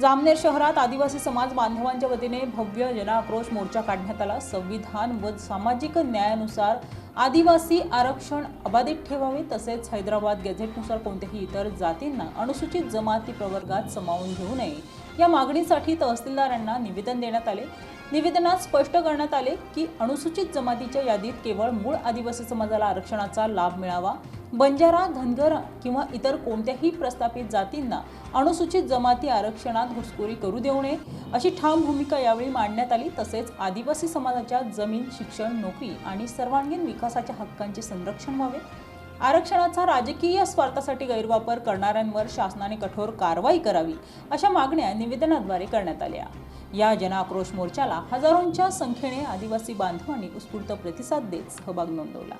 जामनेर शहरात आदिवासी समाज बांधवांच्या वतीने भव्य जनाक्रोश मोर्चा काढण्यात आला. संविधान व सामाजिक न्यायानुसार आदिवासी आरक्षण अबाधित ठेवावे तसेच हैदराबाद गॅझेटनुसार कोणत्याही इतर जातींना अनुसूचित जमाती प्रवर्गात समावून घेऊ नये. या मागणीसाठी तहसीलदारांना निवेदन देण्यात आले. निवेदनात स्पष्ट करण्यात आले की अनुसूचित जमातीच्या यादीत केवळ मूळ आदिवासी समाजाला आरक्षणाचा लाभ मिळावा बंजारा धनगर किंवा इतर कोणत्याही प्रस्थापित जातींना अनुसूचित जमाती आरक्षणात घुसखोरी करू देऊ नये अशी ठाम भूमिका यावेळी मांडण्यात आली. तसेच आदिवासी समाजाच्या जमीन शिक्षण नोकरी आणि सर्वांगीण विकासाच्या हक्कांचे संरक्षण व्हावे आरक्षणाचा राजकीय स्वार्थासाठी गैरवापर करणाऱ्यांवर शासनाने कठोर कारवाई करावी अशा मागण्या निवेदनाद्वारे करण्यात आल्या. या जनाक्रोश मोर्चाला हजारोंच्या संख्येने आदिवासी बांधवांनी उत्स्फूर्त प्रतिसाद देत सहभाग नोंदवला.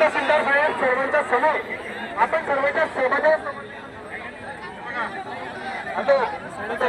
तहसीलदार साहेब सर्वांच्या समोर आपण सर्वांच्या सोबत हॅलो हॅलो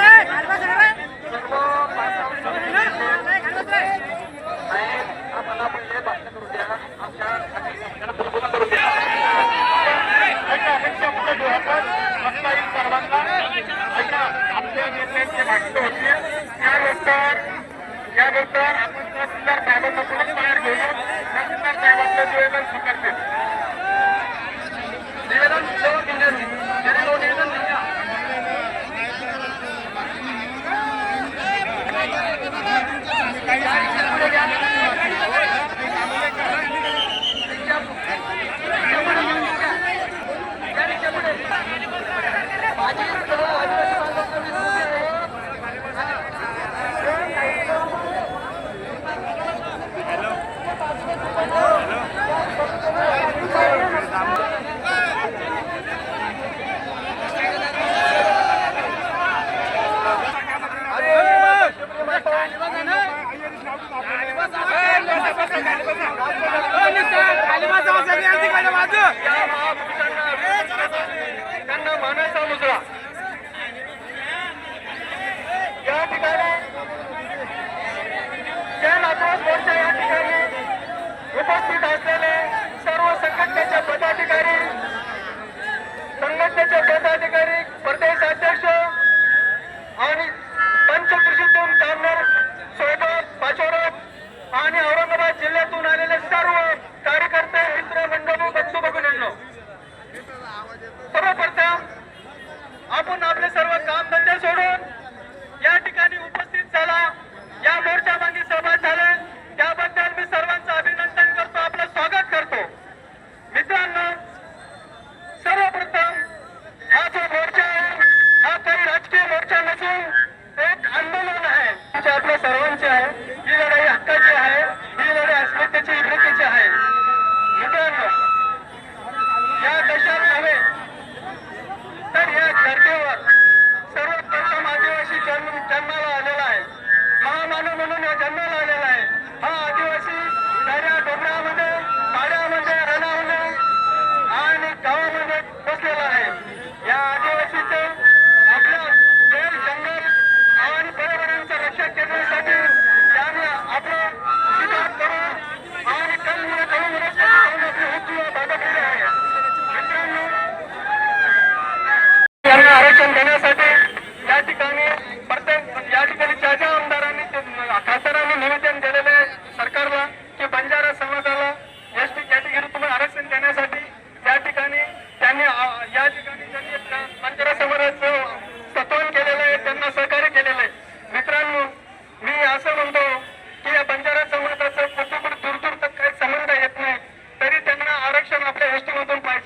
ব্যবস্থাপন পার্টি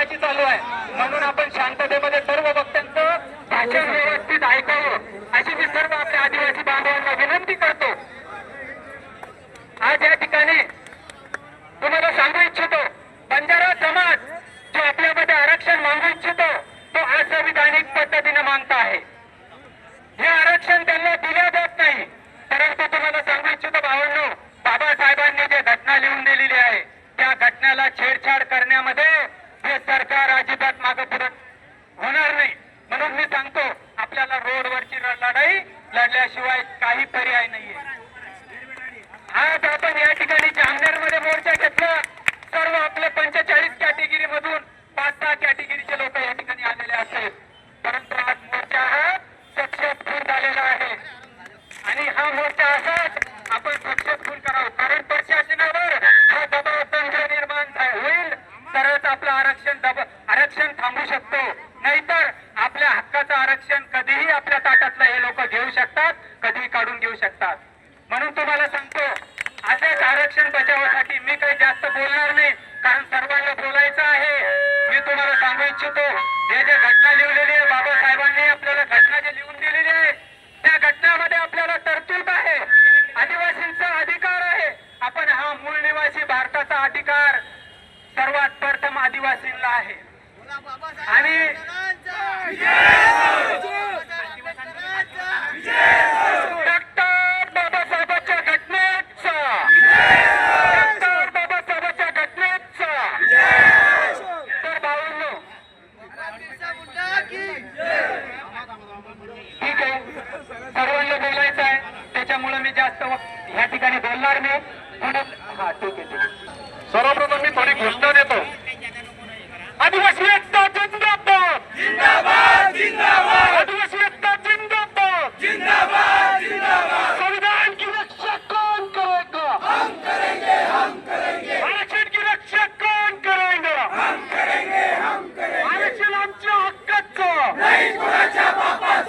महत्वाची चालू आहे. म्हणून आपण शांततेमध्ये सर्व वक्त्यांचं भाषण व्यवस्थित ऐकावं. अशी मी सर्व आपल्या आदिवासी बांधवांना विनंती करतो. आज या ठिकाणी तुम्हाला सांगू इच्छितो बंजारा समाज जो आपल्यामध्ये आरक्षण मागू इच्छितो तो असंविधानिक पद्धतीने मागता आहे. म्हणून तुम्हाला सांगतो अशाच आरक्षण बचावासाठी मी काही जास्त बोलणार नाही कारण सर्वांना बोलायचं आहे. मी तुम्हाला सांगू इच्छितो हे जे घटना लिहिलेली आहे बाबासाहेबांनी आपल्याला घटना जे लिहून दिलेली आहे त्या घटनामध्ये आपल्याला तरतूद आहे. आदिवासींचा अधिकार आहे. आपण हा मूळ निवासी भारताचा अधिकार सर्वात प्रथम आदिवासींना आहे. आणि सर्वप्रथम मी थोडी घोषणा देतो आदिवासी एकता जिंदाबाद आदिवासी एकता जिंदाबाद संविधान की रक्षा कौन करेगा आरक्षण की रक्षा कौन करेगा आरक्षण आमच्या हक्काचं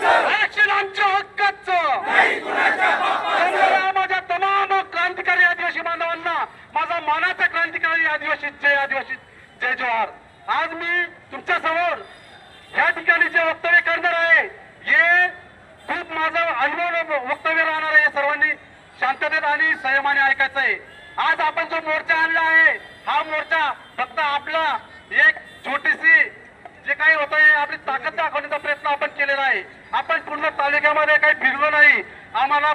आरक्षण आमच्या हक्काचं त्यामुळे माझ्या तमाम क्रांतिकारी आदिवासी बांधवांना माझा मानाचा क्रांतिकारी आदिवासी जय आदिवासी जय जोहार आज मी तुमच्यासमोर या ठिकाणी जे वक्तव्य करणार आहे हे खूप माझं अनुभव वक्तव्य राहणार आहे सर्वांनी शांततेत आणि संयमाने ऐकायचं आहे आज आपण जो मोर्चा आणला आहे हा मोर्चा फक्त आपला एक छोटीशी जे काही होतं हे आपली ताकद दाखवण्याचा प्रयत्न आपण केलेला आहे आपण पूर्ण तालुक्यामध्ये काही फिरलो नाही आम्हाला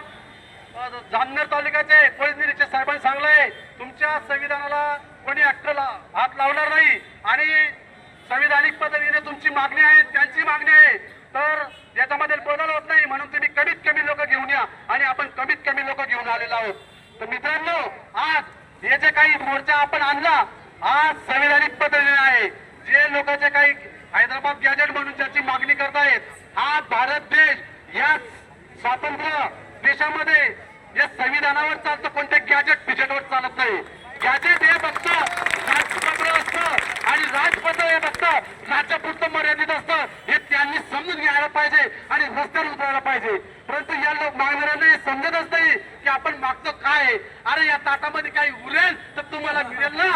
अ, जामनेर तालुक्याचे पोलीस निरीक्षक साहेबांनी सांगलंय तुमच्या संविधानाला कोणी अक्कल हात लावणार नाही आणि संविधानिक पद्धतीने तुमची मागणी आहे त्यांची मागणी आहे. तर याच्यामध्ये बदल होत नाही. म्हणून तुम्ही कमीत कमी लोक घेऊन या आणि आपण कमीत कमी लोक घेऊन आलेलो आहोत. तर मित्रांनो आज हे जे काही मोर्चा आपण आणला आज संविधानिक पद्धतीने आहे. जे लोक जे काही हैदराबाद गॅजेट म्हणून ज्याची मागणी करतायत हा भारत देश या स्वातंत्र्य देशामध्ये या संविधानावर चालतं कोणत्या गॅजेट फिजेटवर चालत नाही. गॅजेट हे फक्त आणि राजपत्र हे मर्यादित असतं हे त्यांनी समजून घ्यायला पाहिजे आणि रस्त्यावर उतरायला पाहिजे. परंतु या लोक मागणाऱ्यांना हे समजतच नाही की आपण मागतो काय अरे या ताटामध्ये काही उरेल तर तुम्हाला मिळेल ना?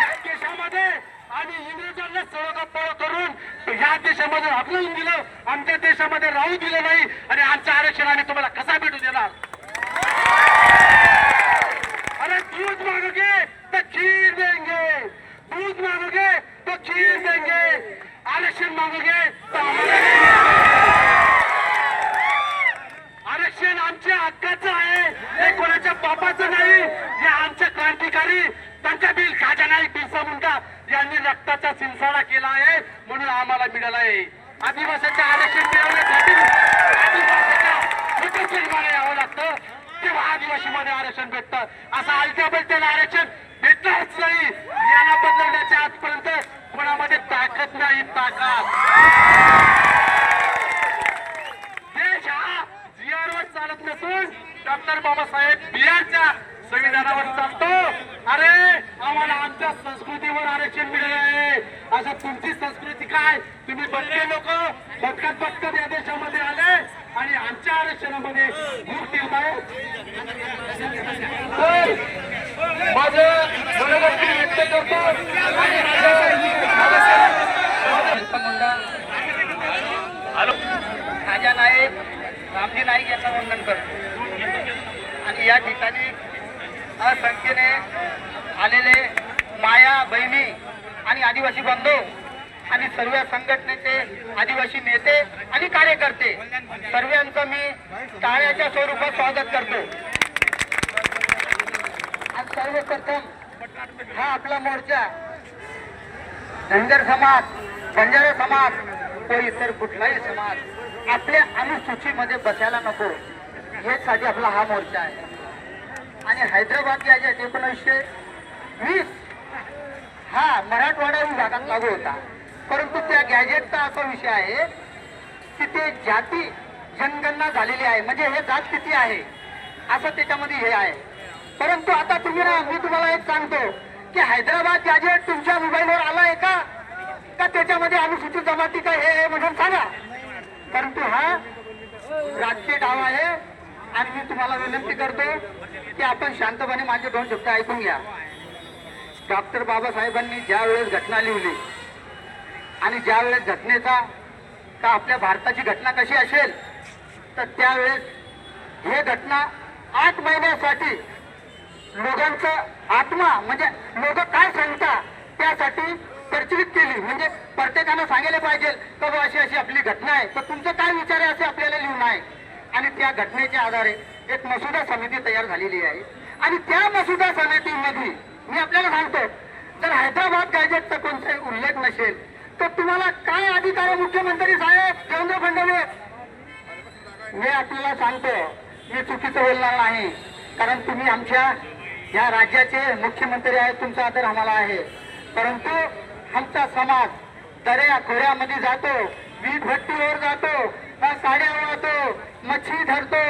या देशामध्ये आम्ही इंग्रजांना सळकापळ करून या देशामध्ये हकलून दिलं आमच्या देशामध्ये राहू दिलं नाही. आणि आमच्या आरक्षण आम्ही तुम्हाला कसा भेटू देणार? अरे दूध मांगोगे तो खीर देंगे। दूध मांगोगे तो खीर देंगे। आरक्षण मांगोगे तो आरक्षण आमच्या हक्काचं आहे हे कोणाच्या बापाचं नाही हे आमचे क्रांतिकारी त्यांच्या बिल खाजा नाईक बिरसा मुंडा यांनी रक्ताचा सिंसाडा केला आहे म्हणून आम्हाला मिळाला आहे. आदिवासाच्या आरक्षण मिळवण्यासाठी आदिवासाच्या यावं लागतं. तेव्हा आदिवासीमध्ये आरक्षण भेटतं. असं आलत्या बलत्याला आरक्षण भेटणारच नाही. याला बदलण्याच्या आजपर्यंत कोणामध्ये ताकद नाही ताकद. देश हा जीआरवर चालत नसून डॉक्टर बाबासाहेब बिहारच्या संविधानावर चालतो. अरे आम्हाला आमच्या संस्कृतीवर आरक्षण मिळालं आहे. असं तुमची संस्कृती काय? तुम्ही बघते लोक बघत बघत या देशामध्ये आले आणि आमच्या आरक्षणामध्ये भूक तर माझं मनोगत व्यक्त करतो. आणि राजा नाईक रामजी नाईक यांना वंदन करतो. आणि या ठिकाणी असंख्येने आलेले माया बहिणी आणि आदिवासी बांधव आणि सर्व संघटनेचे आदिवासी नेते आणि कार्यकर्ते सर्वांचं मी टाळ्याच्या स्वरूपात स्वागत करतो. आज सर्वप्रथम हा आपला मोर्चा. धनगर समाज बंजारा समाज. व इतर कुठलाही समाज. आपल्या अनुसूचीमध्ये बसायला नको. हेच साठी आपला हा मोर्चा आहे. आणि हैदराबाद या ज्या एकोणीसशे वीस हा मराठवाडा विभागात लागू होता. परंतु त्या गॅजेटचा असा विषय आहे की ते जाती जनगणना झालेली आहे. म्हणजे हे जात किती आहे? असं त्याच्यामध्ये हे आहे. परंतु आता तुम्ही ना मी तुम्हाला एक सांगतो की हैदराबाद गॅजेट तुमच्या मोबाईलवर आलाय का? का त्याच्यामध्ये अनुसूचित जमाती का हे हे म्हणून सांगा. परंतु हा राजकीय डाव आहे आणि मी तुम्हाला विनंती करतो की आपण शांतपणे माझे दोन शब्द ऐकून घ्या. डॉक्टर बाबासाहेबांनी ज्या वेळेस घटना लिहिली आणि ज्या वेळेस घटनेचा का आपल्या भारताची घटना कशी असेल तर त्यावेळेस हे घटना आठ महिन्यासाठी लोकांचं आत्मा म्हणजे लोक काय सांगता त्यासाठी प्रचलित केली. म्हणजे प्रत्येकानं सांगायला पाहिजे का बुवा अशी अशी आपली घटना आहे. तर तुमचं काय विचार आहे असे आपल्याला लिहून आहे. आणि त्या घटनेच्या आधारे एक मसुदा समिती तयार झालेली आहे. आणि त्या मसुदा समितीमध्ये मी आपल्याला सांगतो जर हैदराबाद गॅजेटचा कोणताही उल्लेख नसेल तर तुम्हाला काय अधिकार आहे मुख्यमंत्री साहेब देवेंद्र फडणवीस? मी आपल्याला सांगतो हे चुकीचं बोलणार नाही. कारण तुम्ही आमच्या या राज्याचे मुख्यमंत्री आहेत तुमचा आदर आम्हाला आहे. परंतु आमचा समाज दर्या खोऱ्यामध्ये जातो वीट भट्टीवर जातो साड्या वाहतो मच्छी धरतो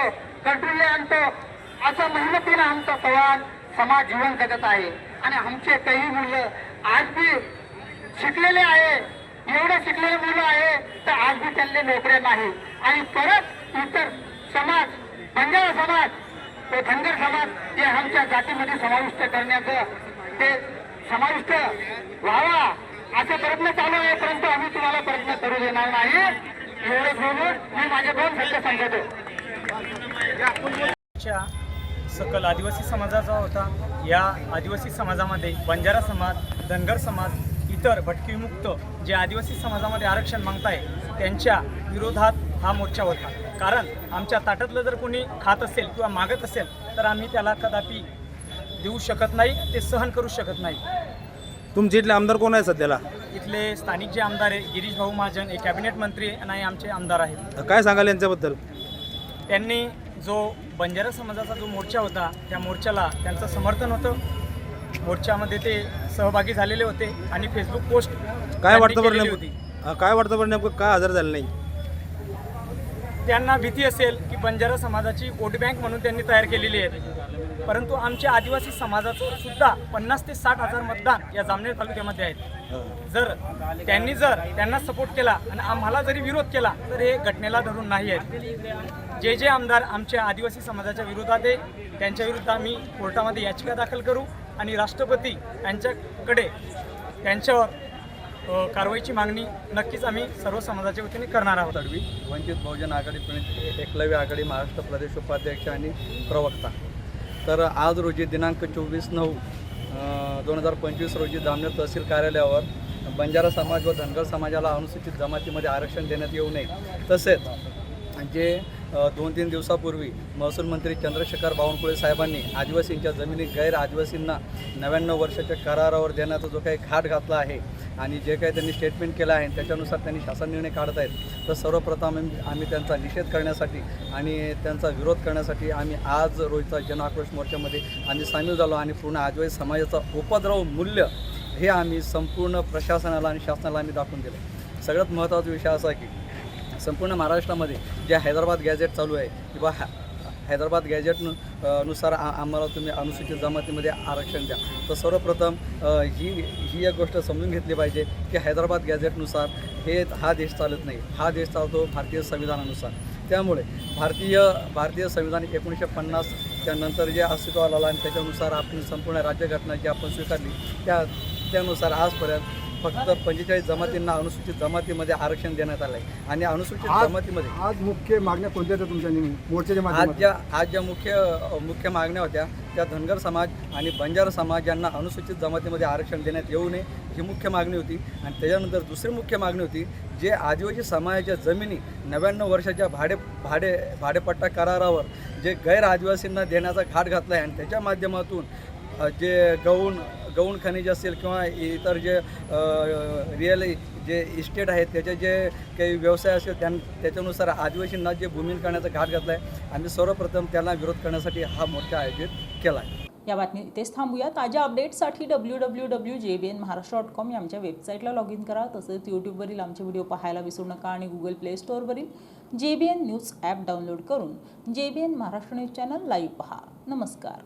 कंट्रोले आणतो. असं मेहनतीनं आमचा सवाल समाज जीवन जगत आहे. आणि आमचे काही मुलं आज बी शिकलेले आहे. एवढे शिकलेले मुलं आहे तर आज बी त्यांना नोकऱ्या नाही आणि परत इतर समाज बंजारा समाज तो धनगर समाज जे आमच्या जातीमध्ये समाविष्ट करण्याचं ते समाविष्ट व्हावा असे प्रयत्न चालू आहे परंतु आम्ही तुम्हाला प्रयत्न करू देणार नाही. एवढं बोलून मी माझे दोन शब्द सांगतो सकल आदिवासी समाजाचा होता. या आदिवासी समाजामध्ये बंजारा समाज धनगर समाज इतर भटकीमुक्त जे आदिवासी समाजामध्ये आरक्षण मागताय त्यांच्या विरोधात हा मोर्चा होता. कारण आमच्या ताटातलं जर कोणी खात असेल किंवा मागत असेल तर आम्ही त्याला कदापि देऊ शकत नाही ते सहन करू शकत नाही. तुमचे इथले आमदार कोण आहे सध्याला? इथले स्थानिक जे आमदार आहे गिरीश भाऊ महाजन हे कॅबिनेट मंत्री आणि आमचे आमदार आहेत. काय सांगाल यांच्याबद्दल? त्यांनी जो बंजारा समाजाचा जो मोर्चा होता त्या मोर्चाला त्यांचं समर्थन होतं. मोर्चामध्ये ते सहभागी झालेले होते आणि फेसबुक पोस्ट काय त्यांनी वाटतं बरं केलेली होती. नेमकं हा, काय वाटतं बरं नेमकं? काय हजर झालं नाही? त्यांना भीती असेल की बंजारा समाजाची वोट बँक म्हणून त्यांनी तयार केलेली आहे. परंतु आमच्या आदिवासी समाजाचं सुद्धा पन्नास ते साठ हजार मतदान या जामनेर तालुक्यामध्ये आहेत. जर त्यांनी जर त्यांना सपोर्ट केला आणि आम्हाला जरी विरोध केला तर हे घटनेला धरून नाही आहेत. जे जे आमदार आमच्या आदिवासी समाजाच्या विरोधात आहे त्यांच्या विरुद्ध आम्ही कोर्टामध्ये याचिका दाखल करू आणि राष्ट्रपती यांच्याकडे त्यांच्यावर कारवाईची मागणी नक्कीच आम्ही सर्व समाजाच्या वतीने करणार आहोत. अडवी वंचित बहुजन आघाडी प्रणित एकलव्य आघाडी महाराष्ट्र प्रदेश उपाध्यक्ष आणि प्रवक्ता. तर आज रोजी दिनांक चोवीस नऊ दोन हजार पंचवीस रोजी जामनेर तहसील कार्यालयावर बंजारा समाज व धनगर समाजाला अनुसूचित जमातीमध्ये आरक्षण देण्यात येऊ नये. तसेच जे दोन तीन दिवसापूर्वी महसूल मंत्री चंद्रशेखर बावनकुळे साहेबांनी आदिवासींच्या जमिनी गैर आदिवासींना नव्याण्णव वर्षाच्या करारावर देण्याचा जो काही घाट घातला आहे आणि जे काही त्यांनी स्टेटमेंट केलं आहे त्याच्यानुसार त्यांनी शासन निर्णय काढत आहेत. तर सर्वप्रथम आम्ही त्यांचा निषेध करण्यासाठी आणि त्यांचा विरोध करण्यासाठी आम्ही आज रोजचा जन आक्रोश मोर्चामध्ये आम्ही सामील झालो आणि पूर्ण आजवाई समाजाचं उपद्रव मूल्य हे आम्ही संपूर्ण प्रशासनाला आणि शासनाला आम्ही दाखवून दिलं सगळ्यात महत्त्वाचा विषय असा की संपूर्ण महाराष्ट्रामध्ये जे हैदराबाद गॅजेट चालू आहे किंवा हा हैदराबाद गॅजेटनुसार आ आम्हाला तुम्ही अनुसूचित जमातीमध्ये आरक्षण द्या. तर सर्वप्रथम ही ही एक गोष्ट समजून घेतली पाहिजे की हैदराबाद गॅजेटनुसार हे हा देश चालत नाही. हा देश चालतो भारतीय संविधानानुसार. त्यामुळे भारतीय भारतीय संविधान एकोणीसशे पन्नासच्या नंतर जे अस्तित्वात आला आणि त्याच्यानुसार आपण संपूर्ण राज्यघटना जी आपण स्वीकारली त्या त्यानुसार आजपर्यंत फक्त पंचेचाळीस जमातींना अनुसूचित जमातीमध्ये आरक्षण देण्यात आलं आहे आणि अनुसूचित आज- जमातीमध्ये आज मुख्य मागण्या कोणत्या होत्या तुमच्या नेहमी? मोर्चाच्या आज माध्यमातून. ज्या आज ज्या मुख्य मुख्य मागण्या होत्या त्या धनगर समाज आणि बंजारा समाज यांना अनुसूचित जमातीमध्ये आरक्षण देण्यात येऊ नये ही मुख्य मागणी होती. आणि त्याच्यानंतर दुसरी मुख्य मागणी होती जे आदिवासी समाजाच्या जमिनी नव्याण्णव वर्षाच्या भाडे भाडे भाडेपट्टा करारावर जे गैर आदिवासींना देण्याचा घाट घातला आहे आणि त्याच्या माध्यमातून अ, जे गौण गौण खनिज असेल किंवा इतर जे रिअल जे इस्टेट आहेत त्याचे जे काही व्यवसाय असेल त्यां त्याच्यानुसार आदिवासींना जे भूमिहीन करण्याचा घाट घातला आहे आम्ही सर्वप्रथम त्यांना विरोध करण्यासाठी हा मोर्चा आयोजित केला आहे. या बातमी इथेच थांबूया. ताज्या अपडेट्ससाठी W W W J B N Maharashtra dot com या आमच्या वेबसाईटला लॉग इन करा. तसेच यूट्यूबवरील आमचे व्हिडिओ पाहायला विसरू नका आणि Google play स्टोअरवरील J B N news app download करून J B N Maharashtra news channel live पहा. नमस्कार.